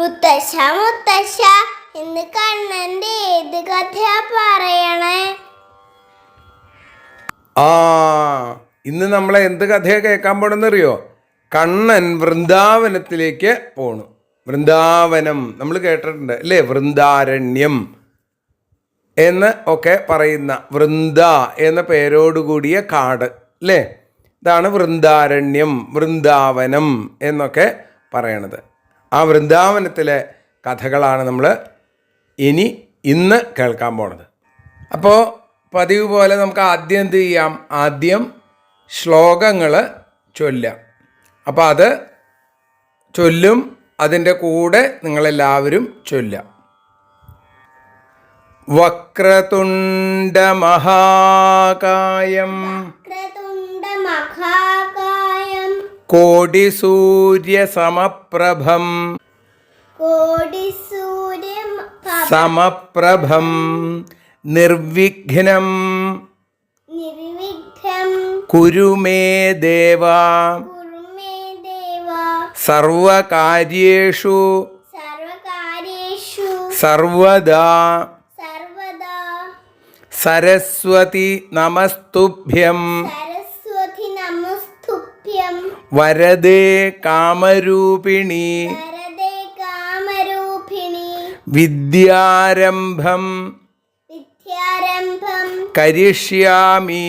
മുത്തശ്ശ മുത്തശ്ശ ഇന്ന് കണ്ണന്റെ ഏത് കഥയാ പറയണേ? ആ ഇന്ന് നമ്മൾ എന്ത് കഥയാ കേൾക്കാൻ പോണെന്നറിയോ? കണ്ണൻ വൃന്ദാവനത്തിലേക്ക് പോണു. വൃന്ദാവനം നമ്മൾ കേട്ടിട്ടുണ്ട് അല്ലേ? വൃന്ദാരണ്യം എന്ന് ഒക്കെ പറയുന്ന വൃന്ദ എന്ന പേരോടുകൂടിയ കാട് അല്ലേ? ഇതാണ് വൃന്ദാരണ്യം വൃന്ദാവനം എന്നൊക്കെ പറയണത്. ആ വൃന്ദാവനത്തിലെ കഥകളാണ് നമ്മൾ ഇനി ഇന്ന് കേൾക്കാൻ പോണത്. അപ്പോൾ പതിവ് പോലെ നമുക്ക് ആദ്യം എന്ത് ചെയ്യാം? ആദ്യം ശ്ലോകങ്ങൾ ചൊല്ലാം അപ്പോൾ അത് ചൊല്ലും അതിന്റെ കൂടെ നിങ്ങളെല്ലാവരും ചൊല്ലാം വക്രതുണ്ടമഹാകായം ക്രതുണ്ട മഹാകായം കോടിസൂര്യസമപ്രഭം. കോടി സൂര്യ സമപ്രഭം. നിർവിഘ്നം. നിർവിഘ്നം. കുരു മേ ദേവ. സർവകാര്യേഷു. സർവദാ. സരസ്വതി നമസ്തുഭ്യം. വരദേ കാമരൂപിണി. വിദ്യാരംഭം കരിഷ്യാമി.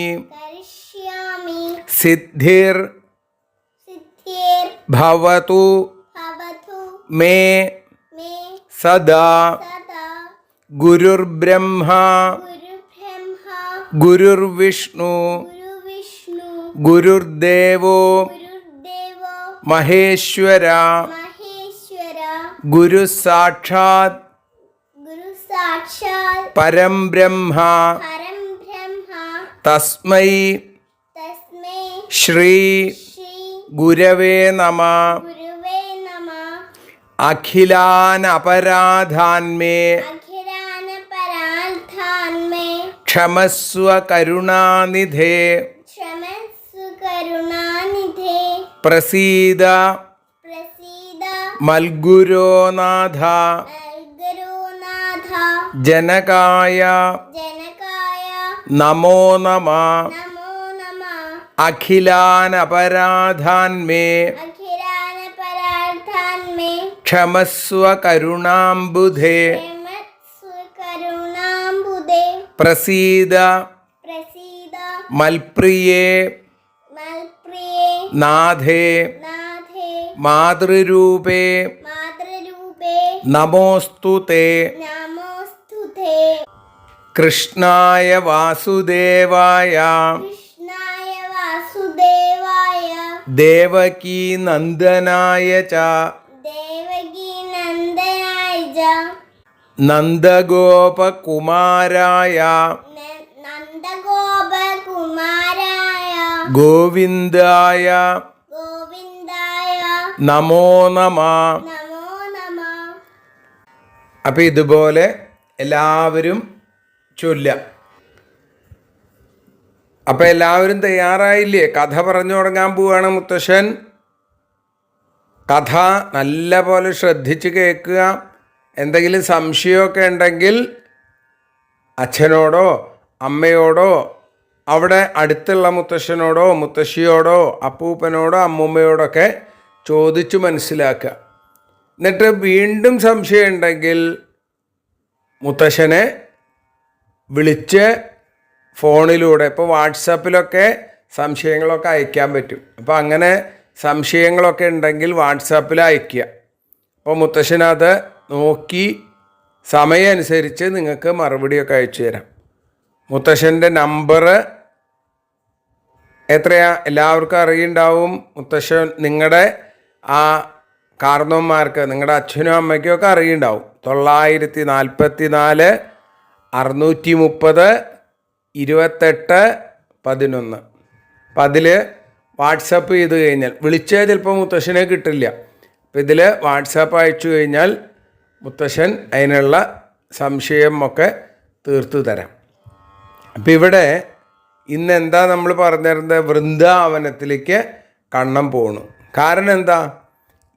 സിദ്ധിർ ഭവതു മേ സദാ ഗുരുർബ്രഹ്മ ഗുരുർവിഷ്ണു ഗുരുർദേവോ മഹേശ്വര. ഗുരു സാക്ഷാത് പരം ബ്രഹ്മ. തസ്മൈ ശ്രീ ഗുരവേ നമ. അഖിലാനപരാധാന്മേ. ക്ഷമസ്വ കരുണാനിധേ. പ്രസീദ മൽഗുരോനാഥ ഗുരുനാഥ ജനകായ നമോ നമ പരാർത്ഥാന്മേ ക്ഷമസ്വ കരുണാംബുധേ മൽപ്രിയേ മൽപ്രിയേ നാഥേ മാതൃരൂപേ നമോസ്തു തേ. കൃഷ്ണായ വാസുദേവായ. ദേവകീ നന്ദനായ ച. നന്ദഗോപകുമാരായ. ഗോവിന്ദായ ഗോവിന്ദായ നമോ നമ. നമോ നമ. അപ്പം ഇതുപോലെ എല്ലാവരും ചൊല്ല. അപ്പം എല്ലാവരും തയ്യാറായില്ലേ? കഥ പറഞ്ഞു തുടങ്ങാൻ പോവാണ് മുത്തശ്ശൻ. കഥ നല്ല പോലെ ശ്രദ്ധിച്ച് കേൾക്കുക. എന്തെങ്കിലും സംശയമൊക്കെ ഉണ്ടെങ്കിൽ അച്ഛനോടോ അമ്മയോടോ അവിടെ അടുത്തുള്ള മുത്തശ്ശനോടോ മുത്തശ്ശിയോടോ അപ്പൂപ്പനോടോ അമ്മൂമ്മയോടൊക്കെ ചോദിച്ചു മനസ്സിലാക്കുക. എന്നിട്ട് വീണ്ടും സംശയം ഉണ്ടെങ്കിൽ മുത്തശ്ശനെ വിളിച്ച് ഫോണിലൂടെ ഇപ്പോൾ വാട്സാപ്പിലൊക്കെ സംശയങ്ങളൊക്കെ അയക്കാൻ പറ്റും. അപ്പോൾ അങ്ങനെ സംശയങ്ങളൊക്കെ ഉണ്ടെങ്കിൽ വാട്സാപ്പിൽ അയക്കുക. അപ്പോൾ മുത്തശ്ശനത് നോക്കി സമയമനുസരിച്ച് നിങ്ങൾക്ക് മറുപടിയൊക്കെ അയച്ചു തരാം. മുത്തശ്ശന്റെ നമ്പർ എത്രയാ? എല്ലാവർക്കും അറിയുണ്ടാവും. മുത്തശ്ശൻ നിങ്ങളുടെ ആ കാർന്നവന്മാർക്ക് നിങ്ങളുടെ അച്ഛനും അമ്മയ്ക്കും ഒക്കെ അറിയുണ്ടാവും. തൊള്ളായിരത്തി നാൽപ്പത്തി നാല് അറുന്നൂറ്റി മുപ്പത് ഇരുപത്തെട്ട് പതിനൊന്ന്. അപ്പം അതിൽ വാട്സപ്പ് ചെയ്ത് കഴിഞ്ഞാൽ വിളിച്ചാൽ ചിലപ്പോൾ മുത്തശ്ശനെ കിട്ടില്ല. അപ്പം ഇതിൽ വാട്സാപ്പ് അയച്ചു കഴിഞ്ഞാൽ മുത്തശ്ശൻ അതിനുള്ള സംശയമൊക്കെ തീർത്തു തരാം. അപ്പം ഇവിടെ ഇന്ന് എന്താ നമ്മൾ പറഞ്ഞിരുന്നത് വൃന്ദാവനത്തിലേക്ക് കണ്ണം പോണു. കാരണം എന്താ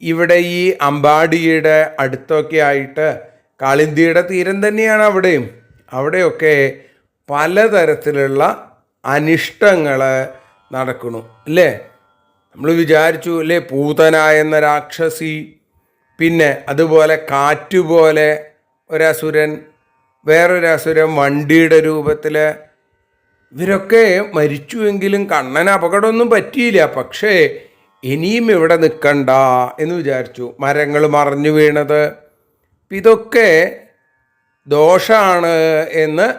ഇവിടെ ഈ അമ്പാടിയുടെ അടുത്തൊക്കെ ആയിട്ട് കാളിന്തിയുടെ തീരം തന്നെയാണ് അവിടെയും. അവിടെയൊക്കെ പലതരത്തിലുള്ള അനിഷ്ടങ്ങൾ നടക്കണു അല്ലേ? നമ്മൾ വിചാരിച്ചു അല്ലേ? പൂതന എന്ന രാക്ഷസി പിന്നെ അതുപോലെ കാറ്റുപോലെ ഒരസുരൻ വേറൊരു അസുരം വണ്ടിയുടെ രൂപത്തിൽ ഇവരൊക്കെ മരിച്ചുവെങ്കിലും കണ്ണന് അപകടമൊന്നും പറ്റിയില്ല. പക്ഷേ ഇനിയും ഇവിടെ നിൽക്കണ്ട എന്ന് വിചാരിച്ചു. മരങ്ങൾ മറിഞ്ഞു വീണത്. ഇതൊക്കെ ദോഷമാണ് എന്ന്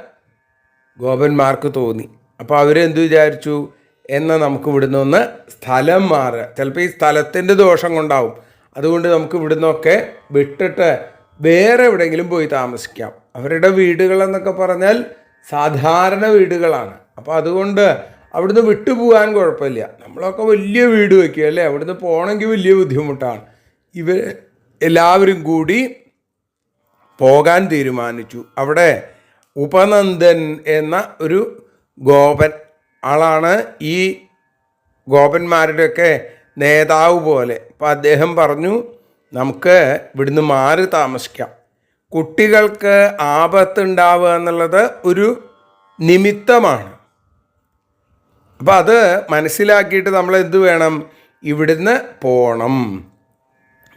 ഗോപന്മാർക്ക് തോന്നി. അപ്പോൾ അവരെന്ത് വിചാരിച്ചു? എന്നാൽ നമുക്ക് ഇവിടുന്ന് ഒന്ന് സ്ഥലം മാറുക. ചിലപ്പോൾ ഈ സ്ഥലത്തിന്റെ ദോഷം കൊണ്ടാവും. അതുകൊണ്ട് നമുക്ക് ഇവിടുന്നൊക്കെ വിട്ടിട്ട് വേറെ എവിടെയെങ്കിലും പോയി താമസിക്കാം. അവരുടെ വീടുകൾ എന്നൊക്കെ പറഞ്ഞാൽ സാധാരണ വീടുകളാണ്. അപ്പോൾ അതുകൊണ്ട് അവിടുന്ന് വിട്ടുപോകാൻ കുഴപ്പമില്ല. നമ്മളൊക്കെ വലിയ വീട് വയ്ക്കുക അല്ലേ? അവിടുന്ന് പോകണമെങ്കിൽ വലിയ ബുദ്ധിമുട്ടാണ്. ഇവർ എല്ലാവരും കൂടി പോകാൻ തീരുമാനിച്ചു. അവിടെ ഉപനന്ദൻ എന്ന ഒരു ഗോപൻ ആളാണ് ഈ ഗോപന്മാരുടെയൊക്കെ നേതാവ് പോലെ. അപ്പോൾ അദ്ദേഹം പറഞ്ഞു നമുക്ക് ഇവിടുന്ന് മാറി താമസിക്കാം. കുട്ടികൾക്ക് ആപത്തുണ്ടാവുക എന്നുള്ളത് ഒരു നിമിത്തമാണ്. അപ്പം അത് മനസ്സിലാക്കിയിട്ട് നമ്മൾ എന്ത് വേണം? ഇവിടുന്ന് പോകണം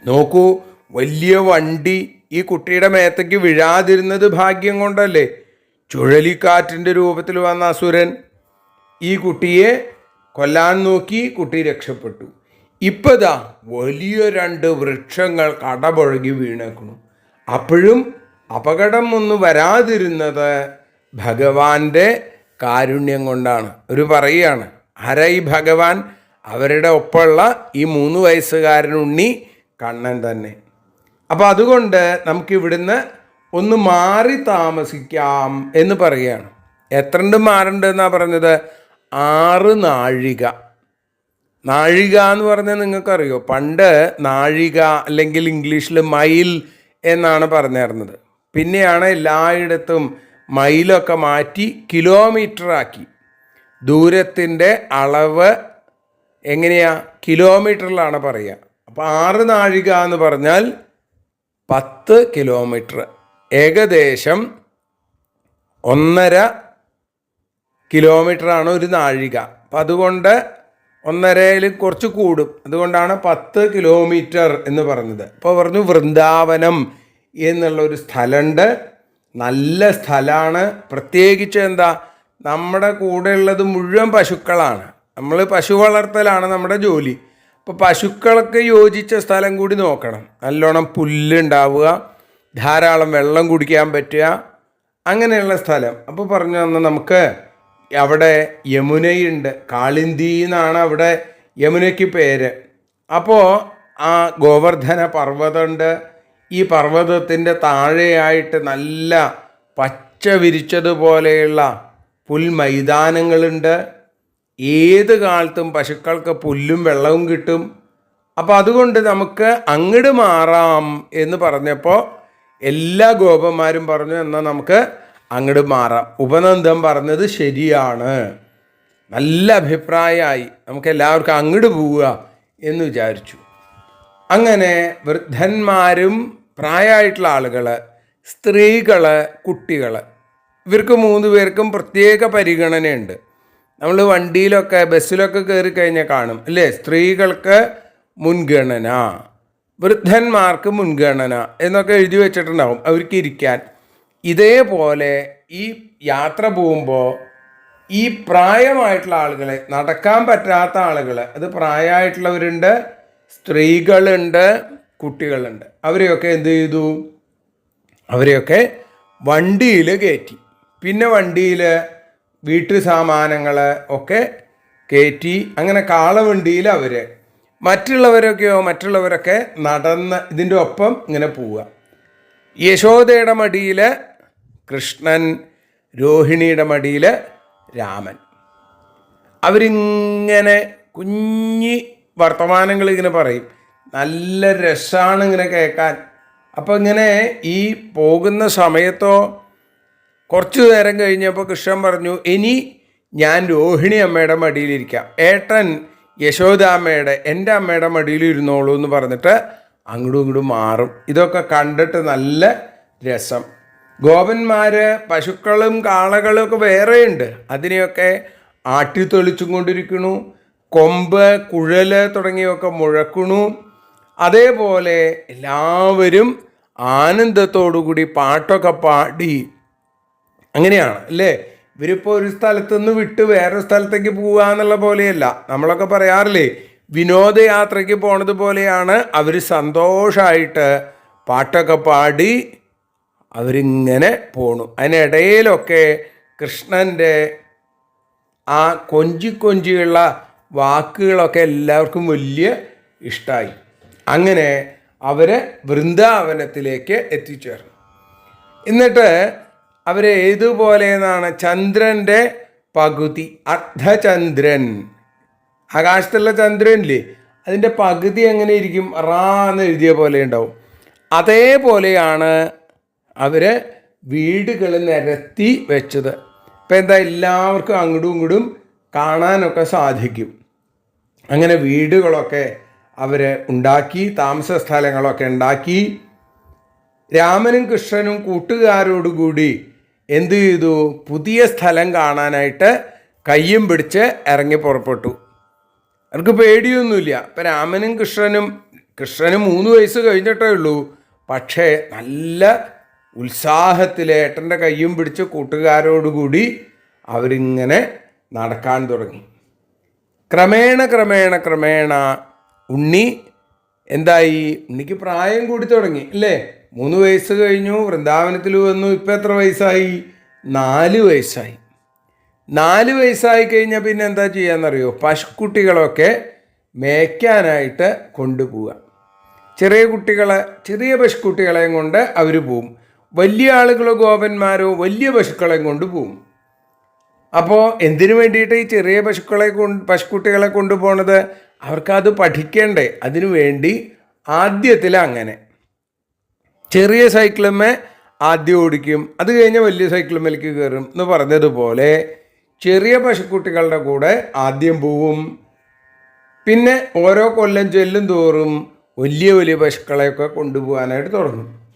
നോക്കൂ വലിയ വണ്ടി ഈ കുട്ടിയുടെ മേത്തേക്ക് വീഴാതിരുന്നത് ഭാഗ്യം കൊണ്ടല്ലേ? ചുഴലിക്കാറ്റിന്റെ രൂപത്തിൽ വന്ന അസുരൻ ഈ കുട്ടിയെ കൊല്ലാൻ നോക്കി കുട്ടി രക്ഷപ്പെട്ടു. ഇപ്പതാ വലിയ രണ്ട് വൃക്ഷങ്ങൾ കടപുഴകി വീണേക്കണു അപ്പോഴും അപകടം ഒന്നും വരാതിരുന്നത് ഭഗവാന്റെ കാരുണ്യം കൊണ്ടാണ്. ഒരു പറയുകയാണ് ആരായി ഭഗവാൻ അവരുടെ ഒപ്പമുള്ള ഈ മൂന്ന് വയസ്സുകാരൻ ഉണ്ണി കണ്ണൻ തന്നെ. അപ്പോൾ അതുകൊണ്ട് നമുക്ക് ഇവിടുന്ന് ഒന്ന് മാറി താമസിക്കാം എന്ന് പറയുകയാണ്. എത്രണ്ട് മാറണ്ടെന്നാണ് പറഞ്ഞത്? ആറ് നാഴിക. നാഴിക എന്ന് പറഞ്ഞാൽ നിങ്ങൾക്കറിയോ? പണ്ട് നാഴിക അല്ലെങ്കിൽ ഇംഗ്ലീഷിൽ മൈൽ എന്നാണ് പറഞ്ഞിരുന്നത്. പിന്നെയാണ് എല്ലായിടത്തും മൈലൊക്കെ മാറ്റി കിലോമീറ്ററാക്കി. ദൂരത്തിന്റെ അളവ് എങ്ങനെയാ? കിലോമീറ്ററിലാണ് പറയുക. അപ്പോൾ ആറ് നാഴിക എന്ന് പറഞ്ഞാൽ പത്ത് കിലോമീറ്റർ. ഏകദേശം ഒന്നര കിലോമീറ്ററാണ് ഒരു നാഴിക. അപ്പം അതുകൊണ്ട് ഒന്നരയിൽ കുറച്ച് കൂടും. അതുകൊണ്ടാണ് പത്ത് കിലോമീറ്റർ എന്ന് പറഞ്ഞത്. അപ്പോൾ പറഞ്ഞു വൃന്ദാവനം എന്നുള്ള ഒരു സ്ഥലമുണ്ട് നല്ല സ്ഥലമാണ് പ്രത്യേകിച്ച് എന്താ? നമ്മുടെ കൂടെയുള്ളത് മുഴുവൻ പശുക്കളാണ്. നമ്മൾ പശു വളർത്തലാണ് നമ്മുടെ ജോലി. അപ്പോൾ പശുക്കൾക്ക് യോജിച്ച സ്ഥലം കൂടി നോക്കണം. നല്ലോണം പുല്ലുണ്ടാവുക ധാരാളം വെള്ളം കുടിക്കാൻ പറ്റുക അങ്ങനെയുള്ള സ്ഥലം. അപ്പോൾ പറഞ്ഞു തന്നെ നമുക്ക് അവിടെ യമുനയുണ്ട്. കാളിന്തി എന്നാണ് അവിടെ യമുനയ്ക്ക് പേര്. അപ്പോൾ ആ ഗോവർദ്ധന പർവതമുണ്ട്. ഈ പർവതത്തിന്റെ താഴെയായിട്ട് നല്ല പച്ച വിരിച്ചതുപോലെയുള്ള പുൽമൈതാനങ്ങളുണ്ട്. ഏത് കാലത്തും പശുക്കൾക്ക് പുല്ലും വെള്ളവും കിട്ടും. അപ്പോൾ അതുകൊണ്ട് നമുക്ക് അങ്ങോട്ട് മാറാം എന്ന് പറഞ്ഞപ്പോൾ എല്ലാ ഗോപന്മാരും പറഞ്ഞു എന്നാൽ നമുക്ക് അങ്ങോട്ട് മാറാം. ഉപനന്ദം പറഞ്ഞത് ശരിയാണ്. നല്ല അഭിപ്രായമായി നമുക്ക് എല്ലാവർക്കും അങ്ങോട്ട് പോവുക എന്ന് വിചാരിച്ചു. അങ്ങനെ വൃദ്ധന്മാരും പ്രായമായിട്ടുള്ള ആളുകൾ സ്ത്രീകൾ കുട്ടികൾ ഇവർക്ക് മൂന്ന് പേർക്കും പ്രത്യേക പരിഗണനയുണ്ട്. നമ്മൾ വണ്ടിയിലൊക്കെ ബസ്സിലൊക്കെ കയറി കഴിഞ്ഞാൽ കാണും. അല്ലേ? സ്ത്രീകൾക്ക് മുൻഗണന വൃദ്ധന്മാർക്ക് മുൻഗണന എന്നൊക്കെ എഴുതി വെച്ചിട്ടുണ്ടാവും. അവർക്ക് ഇരിക്കാൻ. ഇതേപോലെ ഈ യാത്ര പോകുമ്പോൾ ഈ പ്രായമായിട്ടുള്ള ആളുകളെ നടക്കാൻ പറ്റാത്ത ആളുകൾ അത് പ്രായമായിട്ടുള്ളവരുണ്ട് സ്ത്രീകളുണ്ട് കുട്ടികളുണ്ട്. അവരെയൊക്കെ എന്ത് ചെയ്തു? അവരെയൊക്കെ വണ്ടിയിൽ കയറ്റി പിന്നെ വണ്ടിയിൽ വീട്ടു സാമാനങ്ങൾ ഒക്കെ കയറ്റി അങ്ങനെ കാളവണ്ടിയിൽ അവർ മറ്റുള്ളവരൊക്കെയോ മറ്റുള്ളവരൊക്കെ നടന്ന് ഇതിന്റെ ഒപ്പം ഇങ്ങനെ പോവുക. യശോദയുടെ മടിയിൽ കൃഷ്ണൻ രോഹിണിയുടെ മടിയിൽ രാമൻ. അവരിങ്ങനെ കുഞ്ഞി വർത്തമാനങ്ങൾ ഇങ്ങനെ പറയും. നല്ല രസമാണ് ഇങ്ങനെ കേൾക്കാൻ. അപ്പോൾ ഇങ്ങനെ ഈ പോകുന്ന സമയത്തോ കുറച്ചു നേരം കഴിഞ്ഞപ്പോൾ കൃഷ്ണൻ പറഞ്ഞു ഇനി ഞാൻ രോഹിണി അമ്മയുടെ മടിയിലിരിക്കാം ഏട്ടൻ യശോദാമ്മയുടെ എന്റെ അമ്മയുടെ മടിയിൽ ഇരുന്നോളൂ എന്ന് പറഞ്ഞിട്ട് അങ്ങോട്ടും ഇങ്ങോട്ടും മാറും. ഇതൊക്കെ കണ്ടിട്ട് നല്ല രസം. ഗോപന്മാര് പശുക്കളും കാളകളും ഒക്കെ വേറെയുണ്ട്. അതിനെയൊക്കെ ആട്ടിത്തൊളിച്ചും കൊണ്ടിരിക്കണു കൊമ്പ് കുഴൽ തുടങ്ങിയൊക്കെ മുഴക്കണു അതേപോലെ എല്ലാവരും ആനന്ദത്തോടുകൂടി പാട്ടൊക്കെ പാടി. അങ്ങനെയാണ് അല്ലേ? ഇവരിപ്പോൾ ഒരു സ്ഥലത്തു നിന്ന് വിട്ട് വേറെ സ്ഥലത്തേക്ക് പോവുക എന്നുള്ള പോലെയല്ല. നമ്മളൊക്കെ പറയാറില്ലേ വിനോദയാത്രയ്ക്ക് പോണത് പോലെയാണ്. അവർ സന്തോഷമായിട്ട് പാട്ടൊക്കെ പാടി അവരിങ്ങനെ പോണു. അതിനിടയിലൊക്കെ കൃഷ്ണന്റെ ആ കൊഞ്ചി കൊഞ്ചിയുള്ള വാക്കുകളൊക്കെ എല്ലാവർക്കും വലിയ ഇഷ്ടമായി അങ്ങനെ അവരെ വൃന്ദാവനത്തിലേക്ക് എത്തിച്ചേർന്നു. എന്നിട്ട് അവരെ ഏതുപോലെ എന്നാണ് ചന്ദ്രന്റെ പകുതി. അർദ്ധചന്ദ്രൻ. ആകാശത്തുള്ള ചന്ദ്രനില്ലേ അതിന്റെ പകുതി എങ്ങനെ ഇരിക്കും? റാ എന്ന് എഴുതിയ പോലെ ഉണ്ടാവും. അതേപോലെയാണ് അവർ വീടുകൾ നിരത്തി വെച്ചത്. ഇപ്പം എന്താ എല്ലാവർക്കും അങ്ങോട്ടും ഇങ്ങോട്ടും കാണാനൊക്കെ സാധിക്കും. അങ്ങനെ വീടുകളൊക്കെ അവർ ഉണ്ടാക്കി താമസ സ്ഥലങ്ങളൊക്കെ ഉണ്ടാക്കി. രാമനും കൃഷ്ണനും കൂട്ടുകാരോടുകൂടി എന്തു ചെയ്തു? പുതിയ സ്ഥലം കാണാനായിട്ട് കയ്യും പിടിച്ച് ഇറങ്ങി പുറപ്പെട്ടു. അവർക്ക് പേടിയൊന്നുമില്ല. ഇപ്പം രാമനും കൃഷ്ണനും കൃഷ്ണനും മൂന്ന് വയസ്സ് കഴിഞ്ഞിട്ടേ ഉള്ളൂ. പക്ഷേ നല്ല ഉത്സാഹത്തിൽ ഏട്ടന്റെ കയ്യും പിടിച്ച് കൂട്ടുകാരോടുകൂടി അവരിങ്ങനെ നടക്കാൻ തുടങ്ങി. ക്രമേണ ക്രമേണ ക്രമേണ ഉണ്ണി എന്തായി? ഉണ്ണിക്ക് പ്രായം കൂടി തുടങ്ങി അല്ലേ? മൂന്ന് വയസ്സ് കഴിഞ്ഞു വൃന്ദാവനത്തിൽ വന്നു ഇപ്പം എത്ര വയസ്സായി? നാല് വയസ്സായി. നാല് വയസ്സായി കഴിഞ്ഞാൽ പിന്നെ എന്താ ചെയ്യാന്നറിയോ? പശുക്കുട്ടികളൊക്കെ മേയ്ക്കാനായിട്ട് കൊണ്ടുപോവുക. ചെറിയ കുട്ടികളെ ചെറിയ പശുക്കുട്ടികളെയും കൊണ്ട് അവർ പോവും. വലിയ ആളുകളോ ഗോപന്മാരോ വലിയ പശുക്കളെയും കൊണ്ട് പോകും അപ്പോൾ എന്തിനു വേണ്ടിയിട്ട് ഈ ചെറിയ പശുക്കളെ കൊണ്ട് പശുക്കുട്ടികളെ കൊണ്ടുപോകണത് അവർക്കത് പഠിക്കണ്ടേ. അതിനു വേണ്ടി ആദ്യത്തിൽ അങ്ങനെ. ചെറിയ സൈക്കിളുമേ ആദ്യം ഓടിക്കും. അത് കഴിഞ്ഞ് വലിയ സൈക്കിളുമേലേക്ക് കയറും എന്ന് പറഞ്ഞതുപോലെ ചെറിയ പശുക്കുട്ടികളുടെ കൂടെ ആദ്യം പോവും. പിന്നെ ഓരോ കൊല്ലം ചെല്ലും തോറും വലിയ വലിയ പശുക്കളെയൊക്കെ കൊണ്ടുപോകാനായിട്ട് തുടങ്ങും.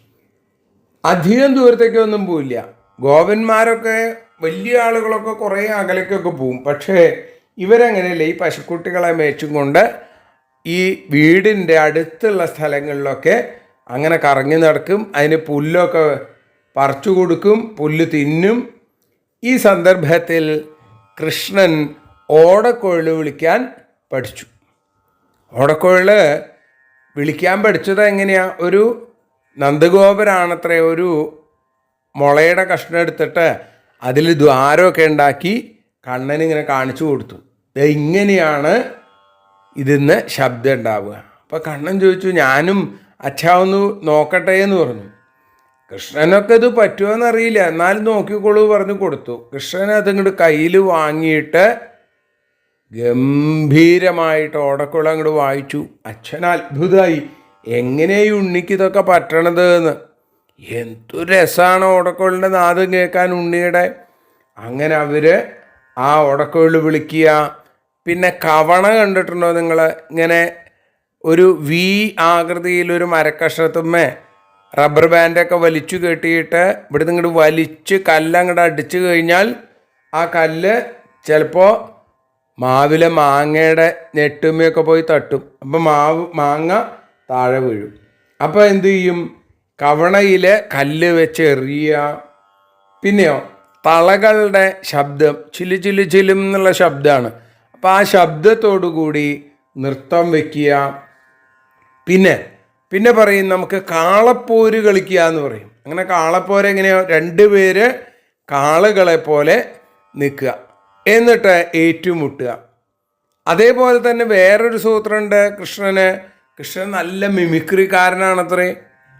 അധികം ദൂരത്തേക്കൊന്നും പോവില്ല. ഗോപന്മാരൊക്കെ വലിയ ആളുകളൊക്കെ കുറേ അകലേക്കൊക്കെ പോവും. പക്ഷേ ഇവരങ്ങനെയല്ല ഈ പശുക്കുട്ടികളെ മേച്ചും കൊണ്ട് ഈ വീടിന്റെ അടുത്തുള്ള സ്ഥലങ്ങളിലൊക്കെ അങ്ങനെ കറങ്ങി നടക്കും. അതിന് പുല്ലൊക്കെ പറിച്ചു കൊടുക്കും പുല്ല് തിന്നും. ഈ സന്ദർഭത്തിൽ കൃഷ്ണൻ ഓടക്കൊഴൽ വിളിക്കാൻ പഠിച്ചു. ഓടക്കൊഴൽ വിളിക്കാൻ പഠിച്ചത് എങ്ങനെയാണ് ഒരു നന്ദഗോപരാണത്രേ ഒരു മുളയുടെ കഷ്ണം എടുത്തിട്ട് അതിൽ ദ്വാരമൊക്കെ ഉണ്ടാക്കി കണ്ണനിങ്ങനെ കാണിച്ചു കൊടുത്തു. ഇങ്ങനെയാണ് ഇതിന്ന് ശബ്ദം ഉണ്ടാവുക. അപ്പോൾ കണ്ണൻ ചോദിച്ചു ഞാനും അച്ഛാ ഒന്ന് നോക്കട്ടെ എന്ന് പറഞ്ഞു. കൃഷ്ണനൊക്കെ ഇത് പറ്റുമെന്നറിയില്ല എന്നാലും നോക്കിക്കോളൂ പറഞ്ഞു കൊടുത്തു. കൃഷ്ണൻ അതിങ്ങോട്ട് കയ്യിൽ വാങ്ങിയിട്ട് ഗംഭീരമായിട്ട് ഓടക്കുളം അങ്ങോട്ട് വായിച്ചു. അച്ഛൻ അത്ഭുതമായി എങ്ങനെ ഈ ഉണ്ണിക്ക് ഇതൊക്കെ പറ്റണത് എന്ന് എന്തു രസമാണ് ഓടക്കുഴലിന്റെ നാദം കേൾക്കാൻ ഉണ്ണിയുടെ. അങ്ങനെ അവർ ആ ഓടക്കുഴൽ വിളിക്കുക. പിന്നെ കവണ കണ്ടിട്ടുണ്ടോ നിങ്ങൾ ഇങ്ങനെ ഒരു വി ആകൃതിയിൽ ഒരു മരക്കഷ്ണത്തുമ്മേ റബ്ബർ ബാൻഡൊക്കെ വലിച്ചു കെട്ടിയിട്ട് ഇവിടുന്ന് ഇങ്ങോട്ട് വലിച്ച് കല്ലങ്ങോട്ട് അടിച്ചു കഴിഞ്ഞാൽ ആ കല്ല് ചിലപ്പോൾ മാവിലെ മാങ്ങയുടെ ഞെട്ടുമ്മയൊക്കെ പോയി തട്ടും. അപ്പോൾ മാവ് മാങ്ങ താഴെ വീഴും. അപ്പോൾ എന്തു ചെയ്യും? കവണയിൽ കല്ല് വെച്ച് എറിയുക. പിന്നെയോ തളകളുടെ ശബ്ദം ചിലു ചിലു ചിലും എന്നുള്ള ശബ്ദമാണ്. അപ്പോൾ ആ ശബ്ദത്തോടു കൂടി നൃത്തം വയ്ക്കുക പിന്നെ പിന്നെ പറയും നമുക്ക് കാളപ്പോര് കളിക്കുക എന്ന് പറയും. അങ്ങനെ കാളപ്പോര് എങ്ങനെയോ രണ്ട് പേര് കാളുകളെ പോലെ നിൽക്കുക. എന്നിട്ട് ഏറ്റുമുട്ടുക. അതേപോലെ തന്നെ വേറൊരു സൂത്രമുണ്ട് കൃഷ്ണന്. കൃഷ്ണൻ നല്ല മിമിക്രിക്കാരനാണത്രേ.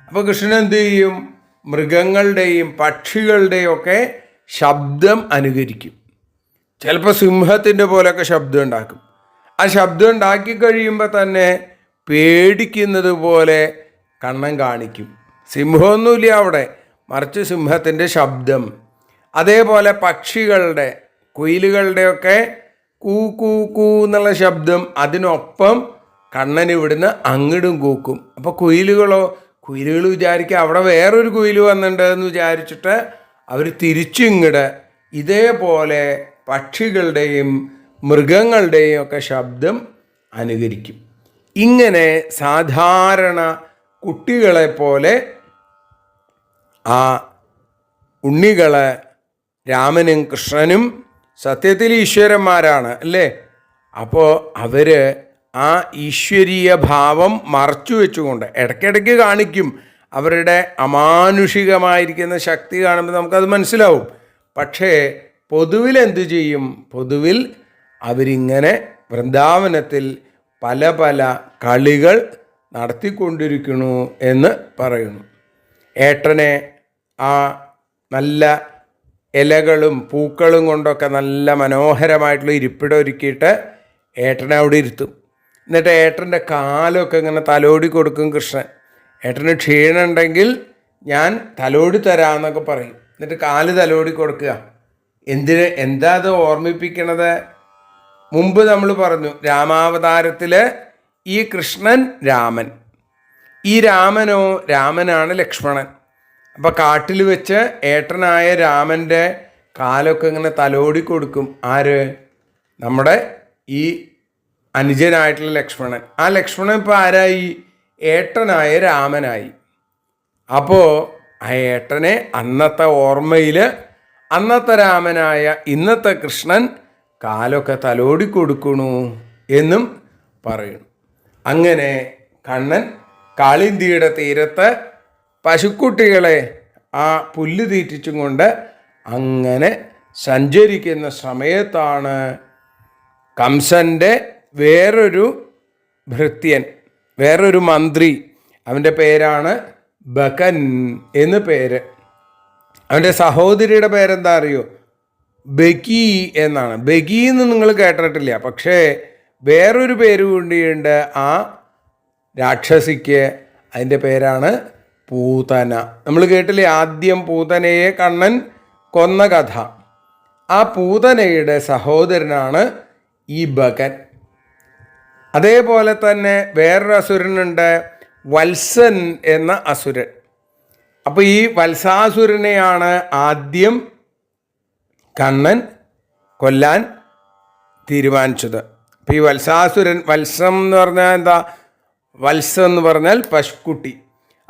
അപ്പോൾ കൃഷ്ണൻ എന്ത് ചെയ്യും? മൃഗങ്ങളുടെയും പക്ഷികളുടെയും ഒക്കെ ശബ്ദം അനുകരിക്കും. ചിലപ്പോൾ സിംഹത്തിന്റെ പോലെയൊക്കെ ശബ്ദം ഉണ്ടാക്കും. ആ ശബ്ദം ഉണ്ടാക്കി കഴിയുമ്പോൾ തന്നെ പേടിക്കുന്നത് പോലെ കണ്ണം കാണിക്കും. സിംഹമൊന്നുമില്ല അവിടെ. മറിച്ച് സിംഹത്തിന്റെ ശബ്ദം. അതേപോലെ പക്ഷികളുടെ കുയിലുകളുടെയൊക്കെ കൂ കൂ കൂ എന്നുള്ള ശബ്ദം അതിനൊപ്പം കണ്ണൻ ഇവിടുന്ന് അങ്ങടും കൂക്കും. അപ്പോൾ കുയിലുകളോ കുയിലുകൾ വിചാരിക്കുക അവിടെ വേറൊരു കുയിൽ വന്നിട്ടുണ്ട് എന്ന് വിചാരിച്ചിട്ട് അവർ തിരിച്ചിങ്ങട് ഇതേപോലെ പക്ഷികളുടെയും മൃഗങ്ങളുടെയും ഒക്കെ ശബ്ദം അനുകരിക്കും. ഇങ്ങനെ സാധാരണ കുട്ടികളെ പോലെ ആ ഉണ്ണികൾ രാമനും കൃഷ്ണനും സത്യത്തിൽ ഈശ്വരന്മാരാണ് അല്ലേ? അപ്പോൾ അവർ ആ ഈശ്വരീയ ഭാവം മറച്ചു വെച്ചുകൊണ്ട് ഇടയ്ക്കിടയ്ക്ക് കാണിക്കും. അവരുടെ അമാനുഷികമായിരിക്കുന്ന ശക്തി കാണുമ്പോൾ നമുക്കത് മനസ്സിലാവും. പക്ഷേ പൊതുവിൽ എന്തു ചെയ്യും? പൊതുവിൽ അവരിങ്ങനെ വൃന്ദാവനത്തിൽ പല പല കളികൾ നടത്തിക്കൊണ്ടിരിക്കുന്നു എന്ന് പറയുന്നു. ഏട്ടനെ ആ നല്ല ഇലകളും പൂക്കളും കൊണ്ടൊക്കെ നല്ല മനോഹരമായിട്ടുള്ള ഇരിപ്പിടം ഒരുക്കിയിട്ട് ഏട്ടനെ അവിടെ ഇരുത്തും. എന്നിട്ട് ഏട്ടന്റെ കാലൊക്കെ ഇങ്ങനെ തലോടി കൊടുക്കും കൃഷ്ണൻ. ഏട്ടന് ക്ഷീണമുണ്ടെങ്കിൽ ഞാൻ തലോടി തരാമെന്നൊക്കെ പറയും. എന്നിട്ട് കാൽ തലോടി കൊടുക്കുക. എന്തിന് എന്താ അത് ഓർമ്മിപ്പിക്കണത്? മുമ്പ് നമ്മൾ പറഞ്ഞു രാമാവതാരത്തിൽ ഈ കൃഷ്ണൻ രാമൻ. ഈ രാമനോ രാമനാണ് ലക്ഷ്മണൻ. അപ്പം കാട്ടിൽ വെച്ച് ഏട്ടനായ രാമന്റെ കാലൊക്കെ ഇങ്ങനെ തലോടി കൊടുക്കും. ആര്? നമ്മുടെ ഈ അനുജനായിട്ടുള്ള ലക്ഷ്മണൻ. ആ ലക്ഷ്മണൻ ഇപ്പോൾ ആരായി? ഏട്ടനായ രാമനായി. അപ്പോൾ ആ ഏട്ടനെ അന്നത്തെ ഓർമ്മയിൽ അന്നത്തെ രാമനായ ഇന്നത്തെ കൃഷ്ണൻ കാലൊക്കെ തലോടി കൊടുക്കണു എന്നും പറയുന്നു അങ്ങനെ കണ്ണൻ കാളിന്തിയുടെ തീരത്ത് പശുക്കുട്ടികളെ ആ പുല്ല് തീറ്റിച്ചും കൊണ്ട് അങ്ങനെ സഞ്ചരിക്കുന്ന സമയത്താണ് കംസന്റെ വേറൊരു ഭൃത്യൻ വേറൊരു മന്ത്രി. അവന്റെ പേരാണ് ബകൻ എന്ന് പേര്. അവന്റെ സഹോദരിയുടെ പേരെന്താ അറിയോ? ബഗി എന്നാണ്. ബഗി എന്ന് നിങ്ങൾ കേട്ടിട്ടില്ല. പക്ഷേ വേറൊരു പേര് കൂടിയുണ്ട് ആ രാക്ഷസിക്ക്. അതിന്റെ പേരാണ് പൂതന. നമ്മൾ കേട്ടില്ലേ? ആദ്യം പൂതനയെ കണ്ണൻ കൊന്ന കഥ. ആ പൂതനയുടെ സഹോദരനാണ് ഈ ബകൻ അതേപോലെ തന്നെ വേറൊരു അസുരനുണ്ട് വത്സൻ എന്ന അസുരൻ. അപ്പോൾ ഈ വത്സാസുരനെയാണ് ആദ്യം കണ്ണൻ കൊല്ലാൻ തീരുമാനിച്ചത്. അപ്പോൾ ഈ വത്സാസുരൻ വത്സം എന്ന് പറഞ്ഞാൽ എന്താ? വത്സം എന്ന് പറഞ്ഞാൽ പശുക്കുട്ടി.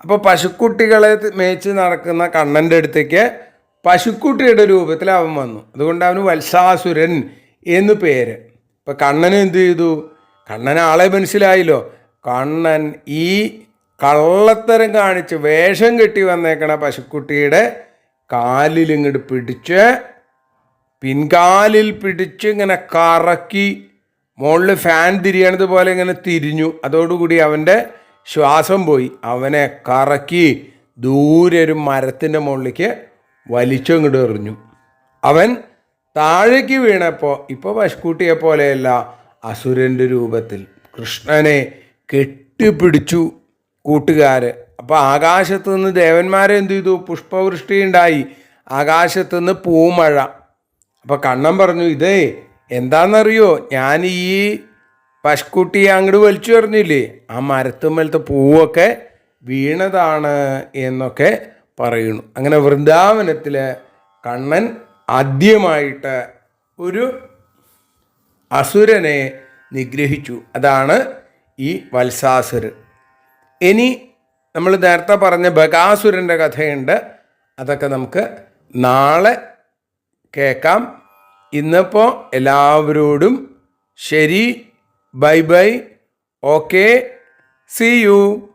അപ്പോൾ പശുക്കുട്ടികളെ മേച്ച് നടക്കുന്ന കണ്ണന്റെ അടുത്തേക്ക് പശുക്കുട്ടിയുടെ രൂപത്തിൽ അവൻ വന്നു. അതുകൊണ്ട് അവന് വത്സാസുരൻ എന്ന് പേര്. ഇപ്പം കണ്ണൻ എന്ത് ചെയ്തു? കണ്ണൻ ആളെ മനസ്സിലായല്ലോ കണ്ണൻ ഈ കള്ളത്തരം കാണിച്ച് വേഷം കെട്ടി വന്നേക്കണ പശുക്കുട്ടിയുടെ കാലിൽ ഇങ്ങോട്ട് പിടിച്ച് പിൻകാലിൽ പിടിച്ച് ഇങ്ങനെ കറക്കി മുകളിൽ ഫാൻ തിരിയണത് പോലെ ഇങ്ങനെ തിരിഞ്ഞു. അതോടുകൂടി അവന്റെ ശ്വാസം പോയി. അവനെ കറക്കി ദൂരെ ഒരു മരത്തിന്റെ മുകളിലേക്ക് വലിച്ചങ്ങോട്ട് എറിഞ്ഞു. അവൻ താഴേക്ക് വീണപ്പോൾ ഇപ്പോൾ പശുക്കുട്ടിയെ പോലെയല്ല അസുരന്റെ രൂപത്തിൽ കൃഷ്ണനെ കെട്ടിപ്പിടിച്ചു കൂട്ടുകാർ അപ്പോൾ ആകാശത്തു നിന്ന് ദേവന്മാരെ എന്ത് ചെയ്തു? പുഷ്പവൃഷ്ടി ഉണ്ടായി ആകാശത്തു നിന്ന് പൂമഴ. അപ്പോൾ കണ്ണൻ പറഞ്ഞു ഇതേ എന്താണെന്നറിയോ ഞാൻ ഈ പശുക്കുട്ടിയെ അങ്ങോട്ട് വലിച്ചു എറിഞ്ഞില്ലേ? ആ മരത്തുമ്മലത്തെ പൂവൊക്കെ വീണതാണ് എന്നൊക്കെ പറയുന്നു. അങ്ങനെ വൃന്ദാവനത്തിൽ കണ്ണൻ ആദ്യമായിട്ട് ഒരു അസുരനെ നിഗ്രഹിച്ചു. അതാണ് ഈ വത്സാസുരൻ ഇനി നമ്മൾ നേരത്തെ പറഞ്ഞ ബകാസുരന്റെ കഥയുണ്ട്. അതൊക്കെ നമുക്ക് നാളെ കേൾക്കാം. ഇന്നിപ്പോൾ എല്ലാവരോടും ശരി bye bye okay see you.